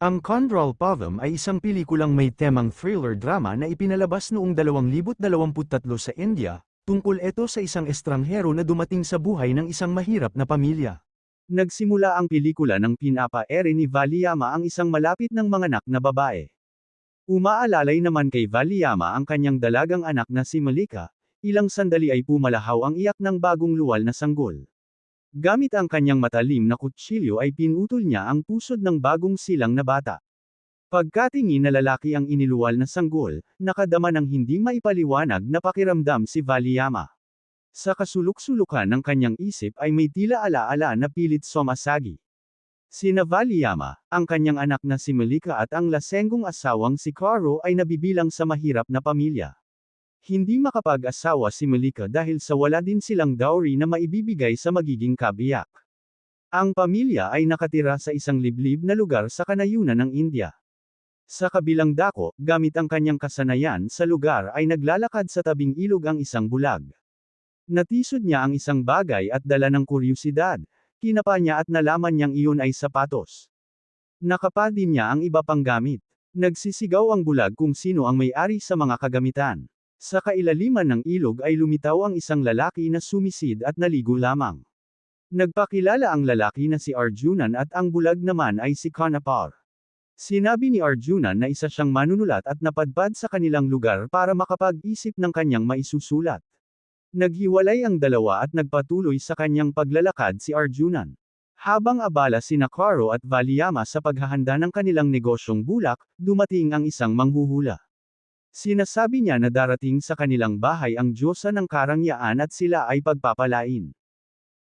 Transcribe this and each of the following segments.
Ang Control Pavam ay isang pelikulang may temang thriller drama na ipinalabas noong 2023 sa India, tungkol ito sa isang estranghero na dumating sa buhay ng isang mahirap na pamilya. Nagsimula ang pelikula ng pinapa-ere ni Valiyama ang isang malapit ng manganak na babae. Umaalalay naman kay Valiyama ang kanyang dalagang anak na si Malika, ilang sandali ay pumalahaw ang iyak ng bagong luwal na sanggol. Gamit ang kanyang matalim na kutsilyo ay pinutol niya ang pusod ng bagong silang na bata. Pagkatingin na lalaki ang iniluwal na sanggol, nakadama ng hindi maipaliwanag na pakiramdam si Valiyama. Sa kasuluk-sulukan ng kanyang isip ay may tila alaala na pilit somasagi. Sina Valiyama, ang kanyang anak na si Malika at ang lasenggong asawang si Caro ay nabibilang sa mahirap na pamilya. Hindi makapag-asawa si Malika dahil sa wala din silang dowry na maibibigay sa magiging kabiyak. Ang pamilya ay nakatira sa isang liblib na lugar sa kanayunan ng India. Sa kabilang dako, gamit ang kanyang kasanayan sa lugar ay naglalakad sa tabing ilog ang isang bulag. Natisod niya ang isang bagay at dala ng kuryusidad, kinapa niya at nalaman niyang iyon ay sapatos. Nakapa din niya ang iba pang gamit. Nagsisigaw ang bulag kung sino ang may-ari sa mga kagamitan. Sa kailaliman ng ilog ay lumitaw ang isang lalaki na sumisid at naligo lamang. Nagpakilala ang lalaki na si Arjunan at ang bulag naman ay si Kanapar. Sinabi ni Arjunan na isa siyang manunulat at napadpad sa kanilang lugar para makapag-isip ng kanyang maisusulat. Naghiwalay ang dalawa at nagpatuloy sa kanyang paglalakad si Arjunan. Habang abala si Nakaro at Valiyama sa paghahanda ng kanilang negosyong bulak, dumating ang isang manghuhula. Sinasabi niya na darating sa kanilang bahay ang Diyosa ng karangyaan at sila ay pagpapalain.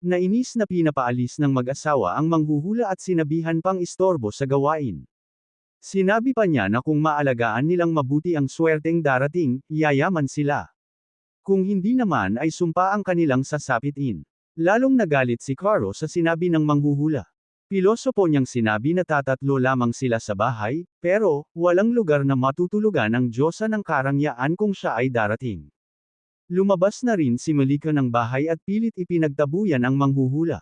Nainis na pinapaalis ng mag-asawa ang manghuhula at sinabihan pang istorbo sa gawain. Sinabi pa niya na kung maalagaan nilang mabuti ang swerteng darating, yayaman sila. Kung hindi naman ay sumpa ang kanilang sasapitin. Lalong nagalit si Caro sa sinabi ng manghuhula. Pilosopo niyang sinabi na tatatlo lamang sila sa bahay, pero, walang lugar na matutulugan ang Diyosa ng karangyaan kung siya ay darating. Lumabas na rin si Malika ng bahay at pilit ipinagtabuyan ang manghuhula.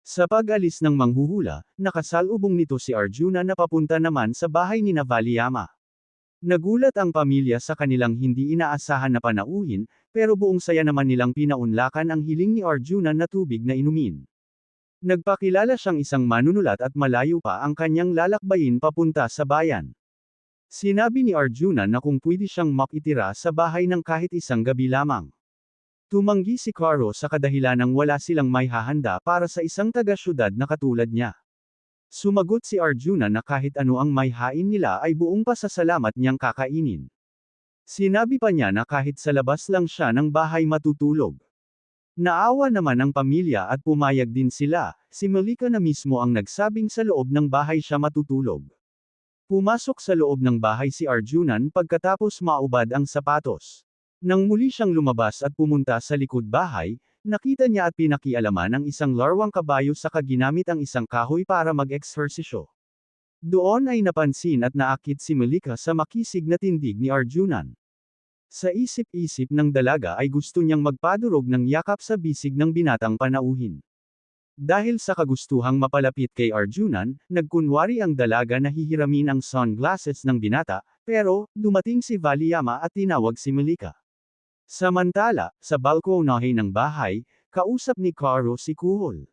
Sa pag-alis ng manghuhula, nakasalubong nito si Arjuna na papunta naman sa bahay ni Navaliyama. Nagulat ang pamilya sa kanilang hindi inaasahan na panauhin, pero buong saya naman nilang pinaunlakan ang hiling ni Arjuna na tubig na inumin. Nagpakilala siyang isang manunulat at malayo pa ang kanyang lalakbayin papunta sa bayan. Sinabi ni Arjuna na kung pwede siyang makitira sa bahay ng kahit isang gabi lamang. Tumanggi si Caro sa kadahilanang wala silang may hahanda para sa isang taga-syudad na katulad niya. Sumagot si Arjuna na kahit ano ang may hain nila ay buong pasasalamat niyang kakainin. Sinabi pa niya na kahit sa labas lang siya ng bahay matutulog. Naawa naman ang pamilya at pumayag din sila, si Malika na mismo ang nagsabing sa loob ng bahay siya matutulog. Pumasok sa loob ng bahay si Arjunan pagkatapos maubad ang sapatos. Nang muli siyang lumabas at pumunta sa likod bahay, nakita niya at pinakialaman ang isang larwang kabayo sa kaginamit ang isang kahoy para mag-eksersisyo. Doon ay napansin at naakit si Malika sa makisig na tindig ni Arjunan. Sa isip-isip ng dalaga ay gusto niyang magpadurog ng yakap sa bisig ng binatang panauhin. Dahil sa kagustuhang mapalapit kay Arjunan, nagkunwari ang dalaga na hihiramin ang sunglasses ng binata, pero, dumating si Valiyama at tinawag si Malika. Samantala, sa balkonahe ng bahay, kausap ni Caro si Kuhol.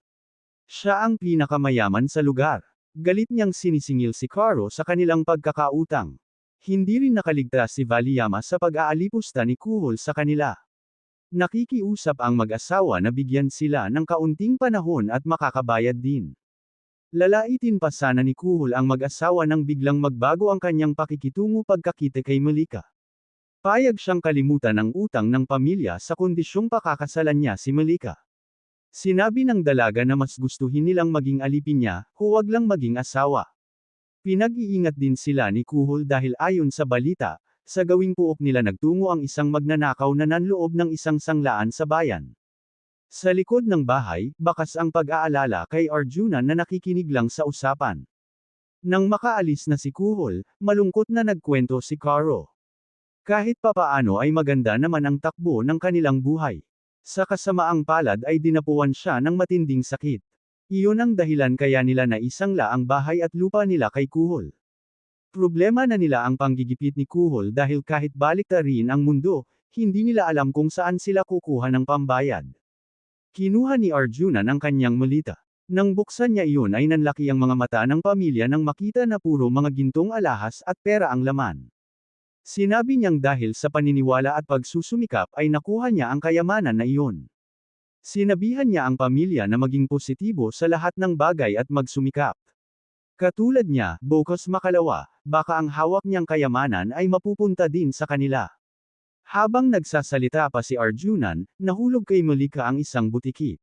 Siya ang pinakamayaman sa lugar. Galit niyang sinisingil si Caro sa kanilang pagkakautang. Hindi rin nakaligtas si Valiyama sa pag-aalipusta ni Kuhol sa kanila. Nakikiusap ang mag-asawa na bigyan sila ng kaunting panahon at makakabayad din. Lalaitin pa sana ni Kuhol ang mag-asawa nang biglang magbago ang kanyang pakikitungo pagkakita kay Malika. Payag siyang kalimutan ang utang ng pamilya sa kondisyong pakakasalan niya si Malika. Sinabi ng dalaga na mas gustuhin nilang maging alipin niya, huwag lang maging asawa. Pinag-iingat din sila ni Kuhol dahil ayon sa balita, sa gawing puok nila nagtungo ang isang magnanakaw na nanloob ng isang sanglaan sa bayan. Sa likod ng bahay, bakas ang pag-aalala kay Arjuna na nakikinig lang sa usapan. Nang makaalis na si Kuhol, malungkot na nagkwento si Caro. Kahit papaano ay maganda naman ang takbo ng kanilang buhay. Sa kasamaang palad ay dinapuan siya ng matinding sakit. Iyon ang dahilan kaya nila na isangla ang bahay at lupa nila kay Kuhol. Problema na nila ang panggigipit ni Kuhol dahil kahit baliktarin ang mundo, hindi nila alam kung saan sila kukuha ng pambayad. Kinuha ni Arjuna ang kanyang malita. Nang buksan niya iyon ay nanlaki ang mga mata ng pamilya nang makita na puro mga gintong alahas at pera ang laman. Sinabi niyang dahil sa paniniwala at pagsusumikap ay nakuha niya ang kayamanan na iyon. Sinabihan niya ang pamilya na maging positibo sa lahat ng bagay at magsumikap. Katulad niya, Bokos Makalawa, baka ang hawak niyang kayamanan ay mapupunta din sa kanila. Habang nagsasalita pa si Arjunan, nahulog kay Malika ang isang butiki.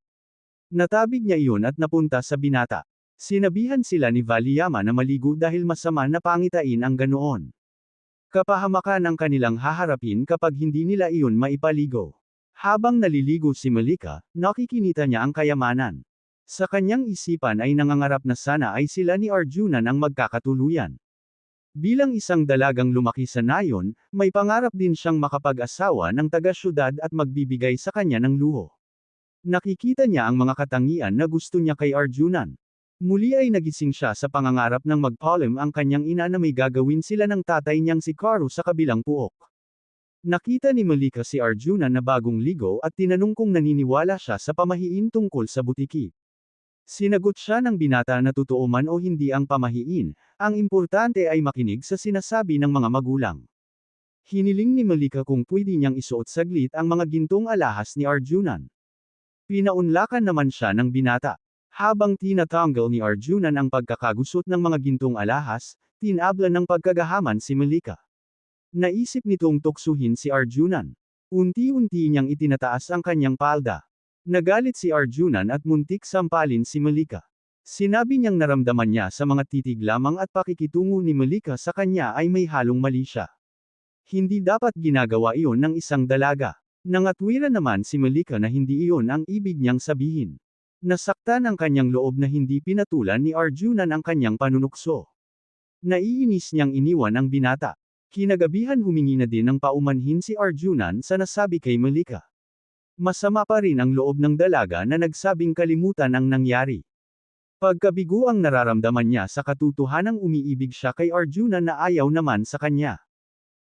Natabig niya iyon at napunta sa binata. Sinabihan sila ni Valiyama na maligo dahil masama na pangitain ang ganoon. Kapahamakan ang kanilang haharapin kapag hindi nila iyon maipaligo. Habang naliligo si Malika, nakikinita niya ang kayamanan. Sa kanyang isipan ay nangangarap na sana ay sila ni Arjuna ang magkakatuluyan. Bilang isang dalagang lumaki sa nayon, may pangarap din siyang makapag-asawa ng taga-syudad at magbibigay sa kanya ng luho. Nakikita niya ang mga katangian na gusto niya kay Arjunan. Muli ay nagising siya sa pangangarap ng magpalim ang kanyang ina na may gagawin sila ng tatay niyang si Karu sa kabilang puok. Nakita ni Malika si Arjuna na bagong ligo at tinanong kung naniniwala siya sa pamahiin tungkol sa butiki. Sinagot siya ng binata na totoo man o hindi ang pamahiin, ang importante ay makinig sa sinasabi ng mga magulang. Hiniling ni Malika kung pwede niyang isuot saglit ang mga gintong alahas ni Arjunan. Pinaunlakan naman siya ng binata. Habang tinatanggal ni Arjunan ang pagkakagusot ng mga gintong alahas, tinabla ng pagkagahaman si Malika. Naisip nitong tuksuhin si Arjunan. Unti-unti niyang itinataas ang kanyang palda. Nagalit si Arjunan at muntik sampalin si Malika. Sinabi niyang naramdaman niya sa mga titig lamang at pakikitungo ni Malika sa kanya ay may halong mali siya. Hindi dapat ginagawa iyon ng isang dalaga. Nangatwiran naman si Malika na hindi iyon ang ibig niyang sabihin. Nasaktan ang kanyang loob na hindi pinatulan ni Arjunan ang kanyang panunukso. Naiinis niyang iniwan ang binata. Kinagabihan humingi na din ng paumanhin si Arjunan sa nasabi kay Malika. Masama pa rin ang loob ng dalaga na nagsabing kalimutan ang nangyari. Pagkabigo ang nararamdaman niya sa katotohanang umiibig siya kay Arjuna na ayaw naman sa kanya.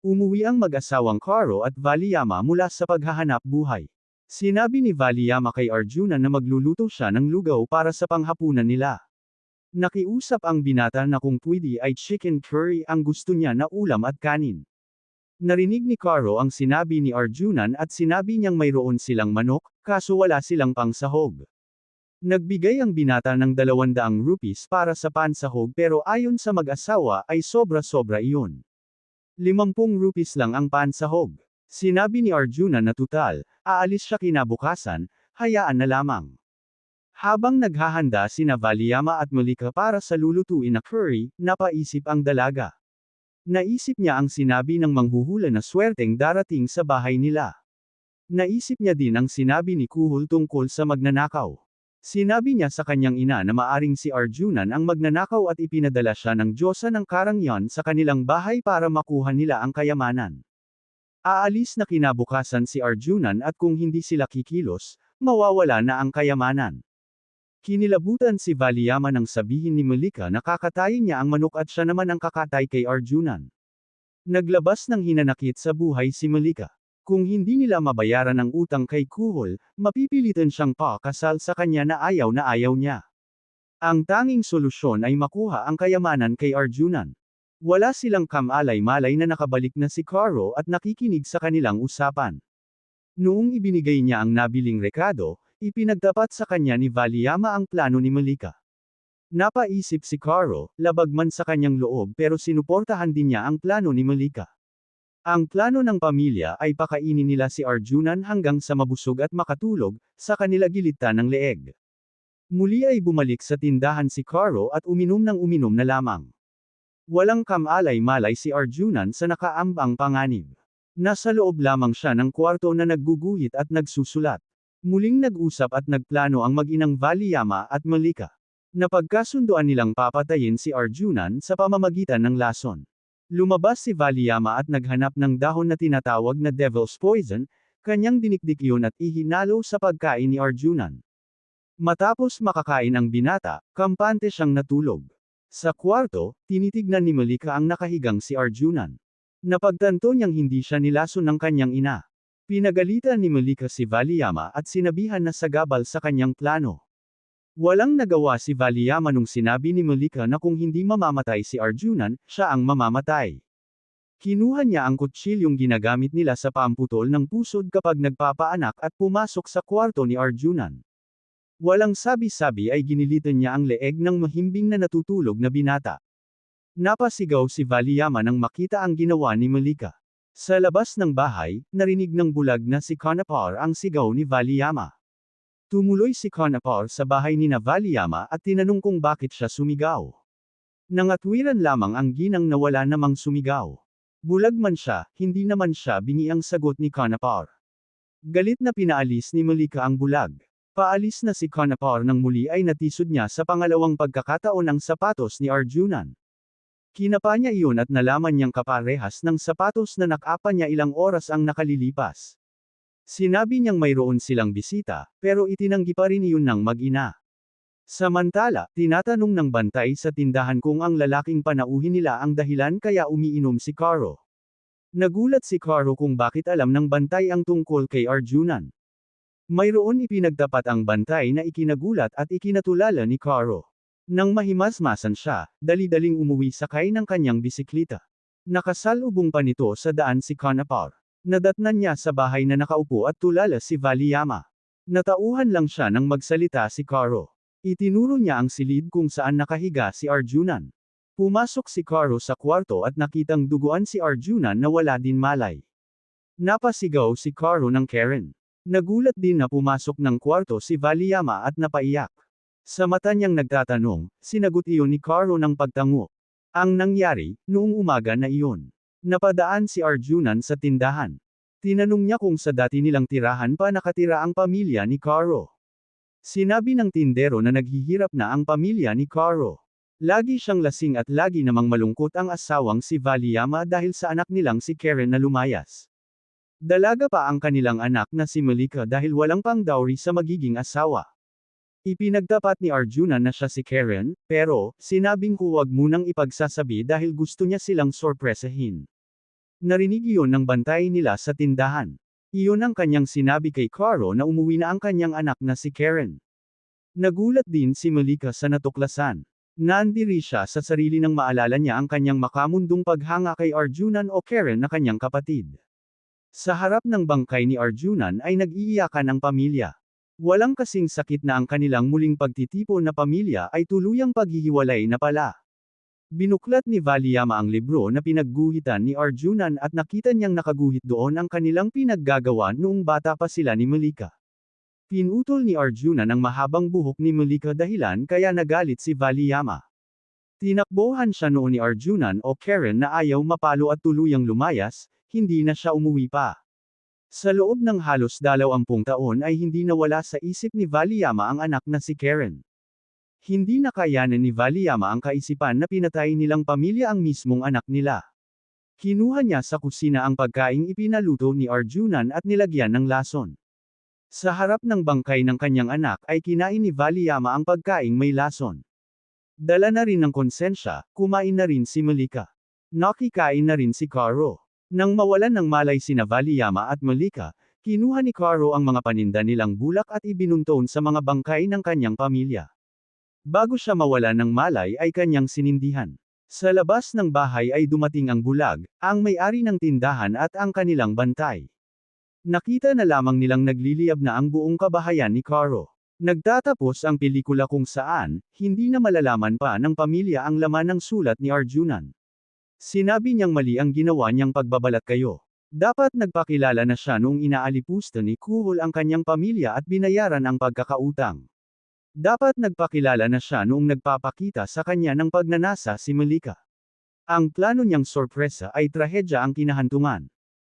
Umuwi ang mag-asawang Karo at Valiyama mula sa paghahanap buhay. Sinabi ni Valiyama kay Arjuna na magluluto siya ng lugaw para sa panghapunan nila. Nakiusap ang binata na kung pwede ay chicken curry ang gusto niya na ulam at kanin. Narinig ni Karo ang sinabi ni Arjunan at sinabi niyang mayroon silang manok, kaso wala silang pangsahog. Nagbigay ang binata ng 200 rupees para sa pansahog pero ayon sa mag-asawa ay sobra-sobra iyon. 50 rupees lang ang pansahog. Sinabi ni Arjuna na tutal, aalis siya kinabukasan, hayaan na lamang. Habang naghahanda sina Valiyama at Malika para sa lulutuin na curry, napaisip ang dalaga. Naisip niya ang sinabi ng manghuhula na swerteng darating sa bahay nila. Naisip niya din ang sinabi ni Kuhul tungkol sa magnanakaw. Sinabi niya sa kanyang ina na maaring si Arjunan ang magnanakaw at ipinadala siya ng Diyosa ng Karangyan sa kanilang bahay para makuha nila ang kayamanan. Aalis na kinabukasan si Arjunan at kung hindi sila kikilos, mawawala na ang kayamanan. Kinilabutan si Valiyama nang sabihin ni Malika na kakatayin niya ang manok at siya naman ang kakatay kay Arjunan. Naglabas ng hinanakit sa buhay si Malika. Kung hindi nila mabayaran ang utang kay Kuhol, mapipilitan siyang pakasal sa kanya na ayaw na ayaw niya. Ang tanging solusyon ay makuha ang kayamanan kay Arjunan. Wala silang kamalay-malay na nakabalik na si Karo at nakikinig sa kanilang usapan. Noong ibinigay niya ang nabiling rekado, ipinagtapat sa kanya ni Valiyama ang plano ni Malika. Napaisip si Karo, labag man sa kanyang loob pero sinuportahan din niya ang plano ni Malika. Ang plano ng pamilya ay pakainin nila si Arjunan hanggang sa mabusog at makatulog, sa kanila gilitan ng leeg. Muli ay bumalik sa tindahan si Karo at uminom ng uminom na lamang. Walang kamalay-malay si Arjunan sa nakaambang panganib. Nasa loob lamang siya ng kwarto na nagguguhit at nagsusulat. Muling nag-usap at nagplano ang mag-inang Valiyama at Malika. Napagkasunduan nilang papatayin si Arjunan sa pamamagitan ng lason. Lumabas si Valiyama at naghanap ng dahon na tinatawag na Devil's Poison, kanyang dinikdik yun at ihinalo sa pagkain ni Arjunan. Matapos makakain ang binata, kampante siyang natulog. Sa kwarto, tinitignan ni Malika ang nakahigang si Arjunan. Napagtanto niyang hindi siya nilason ng kanyang ina. Pinagalitan ni Malika si Valiyama at sinabihan na sagabal sa kanyang plano. Walang nagawa si Valiyama nung sinabi ni Malika na kung hindi mamamatay si Arjunan, siya ang mamamatay. Kinuha niya ang kutsilyong ginagamit nila sa pamputol ng pusod kapag nagpapaanak at pumasok sa kwarto ni Arjunan. Walang sabi-sabi ay ginilitan niya ang leeg ng mahimbing na natutulog na binata. Napasigaw si Valiyama nang makita ang ginawa ni Malika. Sa labas ng bahay, narinig ng bulag na si Kanapar ang sigaw ni Valiyama. Tumuloy si Kanapar sa bahay ni Valiyama at tinanong kung bakit siya sumigaw. Nangatwiran lamang ang ginang na wala namang sumigaw. Bulag man siya, hindi naman siya bingi ang sagot ni Kanapar. Galit na pinaalis ni Malika ang bulag. Paalis na si Kanapar nang muli ay natisod niya sa pangalawang pagkakataon ang sapatos ni Arjunan. Kinapa niya iyon at nalaman niyang kaparehas ng sapatos na nakapa niya ilang oras ang nakalilipas. Sinabi niyang mayroon silang bisita, pero itinanggi pa rin iyon ng mag-ina. Samantala, tinatanong ng bantay sa tindahan kung ang lalaking panauhin nila ang dahilan kaya umiinom si Caro. Nagulat si Caro kung bakit alam ng bantay ang tungkol kay Arjunan. Mayroon ipinagtapat ang bantay na ikinagulat at ikinatulala ni Caro. Nang mahimasmasan siya, dali-daling umuwi sakay ng kanyang bisikleta. Nakasalubong pa nito sa daan si Kanapar. Nadatnan niya sa bahay na nakaupo at tulala si Valiyama. Natauhan lang siya nang magsalita si Caro. Itinuro niya ang silid kung saan nakahiga si Arjunan. Pumasok si Caro sa kwarto at nakitang duguan si Arjunan na wala din malay. Napasigaw si Caro ng Karen. Nagulat din na pumasok ng kwarto si Valiyama at napaiyak. Sa mata niyang nagtatanong, sinagot iyon ni Caro ng pagtango. Ang nangyari, noong umaga na iyon. Napadaan si Arjunan sa tindahan. Tinanong niya kung sa dati nilang tirahan pa nakatira ang pamilya ni Caro. Sinabi ng tindero na naghihirap na ang pamilya ni Caro. Lagi siyang lasing at lagi namang malungkot ang asawang si Valiyama dahil sa anak nilang si Karen na lumayas. Dalaga pa ang kanilang anak na si Malika dahil walang pang dowry sa magiging asawa. Ipinagtapat ni Arjuna na siya si Karen, pero, sinabing huwag munang ipagsasabi dahil gusto niya silang sorpresahin. Narinig iyon ng bantay nila sa tindahan. Iyon ang kanyang sinabi kay Caro na umuwi na ang kanyang anak na si Karen. Nagulat din si Malika sa natuklasan. Nandiri siya sa sarili nang maalala niya ang kanyang makamundong paghanga kay Arjunan o Karen na kanyang kapatid. Sa harap ng bangkay ni Arjunan ay nag-iiyakan ang pamilya. Walang kasing sakit na ang kanilang muling pagtitipon na pamilya ay tuluyang paghihiwalay na pala. Binuklat ni Valiyama ang libro na pinagguhitan ni Arjunan at nakita niyang nakaguhit doon ang kanilang pinaggagawa noong bata pa sila ni Malika. Pinutol ni Arjunan ang mahabang buhok ni Malika dahilan kaya nagalit si Valiyama. Tinakbohan siya noon ni Arjunan o Karen na ayaw mapalo at tuluyang lumayas, hindi na siya umuwi pa. Sa loob ng halos dalawampung taon ay hindi nawala sa isip ni Valiyama ang anak na si Karen. Hindi nakayanan ni Valiyama ang kaisipan na pinatay nilang pamilya ang mismong anak nila. Kinuha niya sa kusina ang pagkaing ipinaluto ni Arjunan at nilagyan ng lason. Sa harap ng bangkay ng kanyang anak ay kinain ni Valiyama ang pagkaing may lason. Dala na rin ng konsensya, kumain na rin si Malika. Nakikain na rin si Caro. Nang mawalan ng malay sina Valiyama at Malika, kinuha ni Caro ang mga paninda nilang bulak at ibinunton sa mga bangkay ng kanyang pamilya. Bago siya mawala ng malay ay kanyang sinindihan. Sa labas ng bahay ay dumating ang bulag, ang may-ari ng tindahan at ang kanilang bantay. Nakita na lamang nilang nagliliyab na ang buong kabahayan ni Caro. Nagtatapos ang pelikula kung saan, hindi na malalaman pa ng pamilya ang laman ng sulat ni Arjunan. Sinabi niyang mali ang ginawa niyang pagbabalat kayo. Dapat nagpakilala na siya noong inaalipusta ni Kuhol ang kanyang pamilya at binayaran ang pagkakautang. Dapat nagpakilala na siya noong nagpapakita sa kanya ng pagnanasa si Malika. Ang plano niyang sorpresa ay trahedya ang kinahantungan.